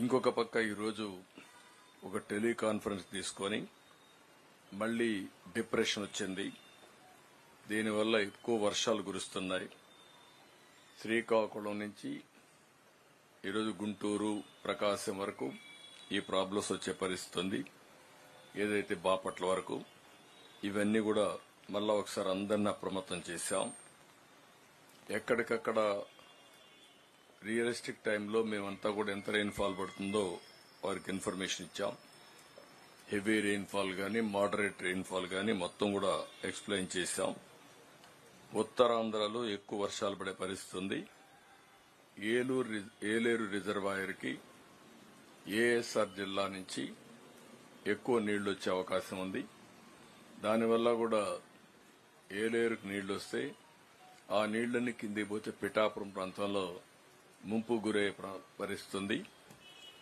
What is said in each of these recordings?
ఇంకొక పక్క ఈరోజు ఒక టెలికాన్ఫరెన్స్ తీసుకొని మళ్ళీ డిప్రెషన్ వచ్చింది. దీనివల్ల ఎక్కువ వర్షాలు కురుస్తున్నాయి. శ్రీకాకుళం నుంచి ఈరోజు గుంటూరు ప్రకాశం వరకు ఈ ప్రాబ్లమ్స్ వచ్చే పరిస్థితి ఉంది ఏదైతే బాపట్ల వరకు ఇవన్నీ కూడా మళ్ళా ఒకసారి అందరినీ అప్రమత్తం చేశాం. ఎక్కడికక్కడ రియలిస్టిక్ టైంలో మేమంతా కూడా ఎంత రెయిన్ఫాల్ పడుతుందో వారికి ఇన్ఫర్మేషన్ ఇచ్చాం. హెవీ రెయిన్ఫాల్ కానీ మోడరేట్ రెయిన్ఫాల్ కానీ మొత్తం కూడా ఎక్స్ప్లెయిన్ చేశాం. ఉత్తరాంధ్రలో ఎక్కువ వర్షాలు పడే పరిస్థితి ఉంది. ఏలూరు ఏలేరు రిజర్వాయర్కి ఏఎస్ఆర్ జిల్లా నుంచి ఎక్కువ నీళ్ళు వచ్చే అవకాశం ఉంది. దానివల్ల కూడా ఏలేరుకు నీళ్ళు వస్తే ఆ నీళ్ళన్నీ కిందికి పోతే పిఠాపురం ప్రాంతంలో ముంపు గురయ్యే ప్ర-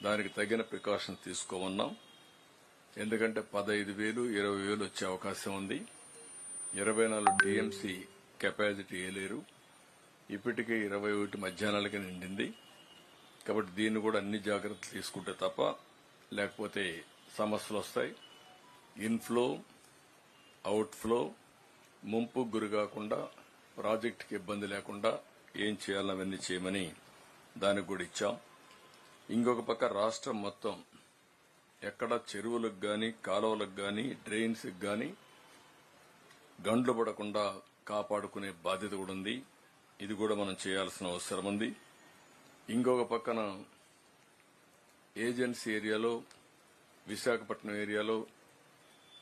దానికి తగిన ప్రికాషన్ తీసుకోమన్నాం. ఎందుకంటే పదహైదు వేలు ఇరవై వేలు వచ్చే అవకాశం ఉంది. ఇరవై నాలుగు టీఎంసీ కెపాసిటీ వేయలేరు. ఇప్పటికే ఇరవై ఒకటి మధ్యాహ్నాలకి నిండింది. కాబట్టి దీన్ని కూడా అన్ని జాగ్రత్తలు తీసుకుంటే తప్ప లేకపోతే సమస్యలు వస్తాయి. ఇన్ఫ్లో అవుట్ఫ్లో ముంపు గురి కాకుండా ప్రాజెక్టుకి ఇబ్బంది లేకుండా ఏం చేయాలో అవన్నీ చేయమని దానికి కూడా ఇచ్చాం. ఇంకొక పక్క రాష్ట్రం మొత్తం ఎక్కడ చెరువులకు గాని కాలువలకు గాని డ్రైన్స్ గాని గండ్లు పడకుండా కాపాడుకునే బాధ్యత కూడా ఉంది. ఇది కూడా మనం చేయాల్సిన అవసరం ఉంది. ఇంకొక పక్కన ఏజెన్సీ ఏరియాలో విశాఖపట్నం ఏరియాలో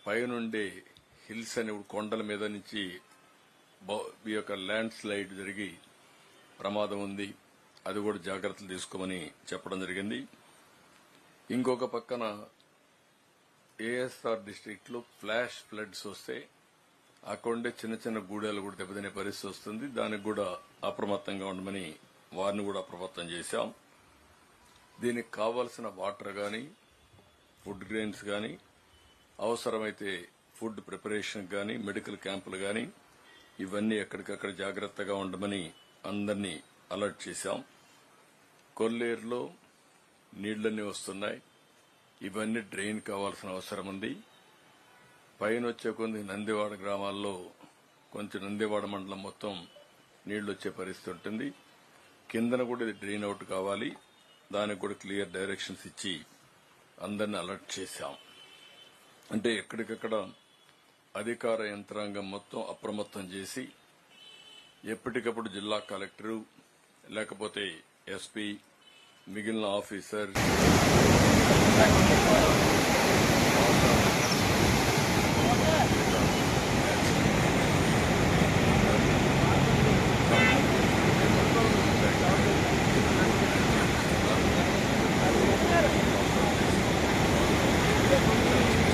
పైనుండే హిల్స్ అనే కొండల మీద నుంచి ఈ యొక్క ల్యాండ్ స్లైడ్ జరిగి ప్రమాదం ఉంది. అది కూడా జాగ్రత్తలు తీసుకోమని చెప్పడం జరిగింది. ఇంకొక పక్కన ఏఎస్ఆర్ డిస్టిక్లో ఫ్లాష్ ఫ్లడ్స్ వస్తే అక్కడుండే చిన్న చిన్న గూడెలు కూడా దెబ్బతినే పరిస్థితి వస్తుంది. దానికి కూడా అప్రమత్తంగా ఉండమని వారిని కూడా అప్రమత్తం చేశాం. దీనికి కావలసిన వాటర్ గాని ఫుడ్ గ్రెయిన్స్ గాని అవసరమైతే ఫుడ్ ప్రిపరేషన్ గాని మెడికల్ క్యాంపులు గాని ఇవన్నీ ఎక్కడికక్కడ జాగ్రత్తగా ఉండమని అందరినీ అలర్ట్ చేశాం. కొల్లేరులో నీళ్ళన్నీ వస్తున్నాయి. ఇవన్నీ డ్రైన్ కావాల్సిన అవసరం ఉంది. పైన వచ్చే కొన్ని నందివాడ గ్రామాల్లో కొంచెం నందివాడ మండలం మొత్తం నీళ్ళు వచ్చే పరిస్థితి ఉంటుంది. కిందన కూడా ఇది డ్రైన్ అవుట్ కావాలి. దానికి కూడా క్లియర్ డైరెక్షన్స్ ఇచ్చి అందరిని అలర్ట్ చేశాం. అంటే ఎక్కడికక్కడ అధికార యంత్రాంగం మొత్తం అప్రమత్తం చేసి ఎప్పటికప్పుడు జిల్లా కలెక్టరు లేకపోతే ఎస్పీ మిగిలిన ఆఫీసర్.